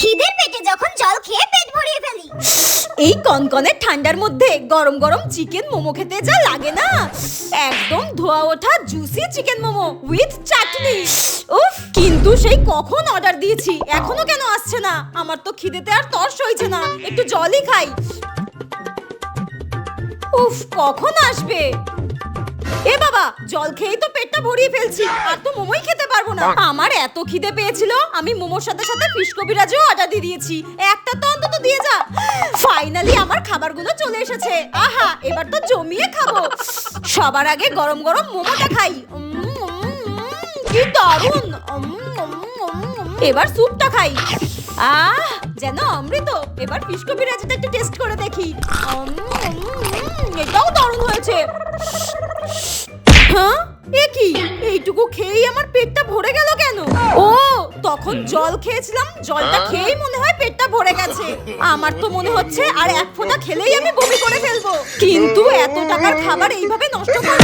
খিদের পেটে যখন জল খেয়ে পেট ভরিয়ে ফেলি। এই কনকনে ঠান্ডার মধ্যে গরম গরম চিকেন মোমো খেতে যা লাগে না। একদম ধোয়া ওঠা juicy chicken momo with chutney. উফ, কিন্তু সেই কখন অর্ডার দিয়েছি? এখনও কেন আসছে না? আমার তো খিদেতে আর তর্স হয়েছে না। একটু জলই খাই। উফ, কখন আসবে? এ বাবা, জল খেয়েই তো পেটটা ভরিয়ে ফেলছি। আর তো মোমোই আমার এত খিদে পেয়েছিল, আমি মোমোর সাথে সাথে ফিশ কবিরাজও অর্ডার দিয়ে দিয়েছি। একটা তো অন্তত দিয়ে যা। ফাইনালি আমার খাবারগুলো চলে এসেছে। আহা, এবার তো জমিয়ে খাব। সবার আগে গরম গরম মোমোটা খাই। কি দারুণ। এবার স্যুপটা খাই। আহ, যেন অমৃত। এবার ফিশ কবিরাজটা একটু টেস্ট করে দেখি। এটাও দারুণ হয়েছে। হ্যাঁ? কি? এইটুকু খেয়েই আমার পেটটা ভরে গেল কেন? ও, তখন জল খেয়েছিলাম, জলটা খেয়েই মনে হয় পেটটা ভরে গেছে। আমার তো মনে হচ্ছে আর এক ফোঁটা খেলেই আমি বমি করে ফেলব। কিন্তু এত টাকার খাবার এইভাবে নষ্ট করব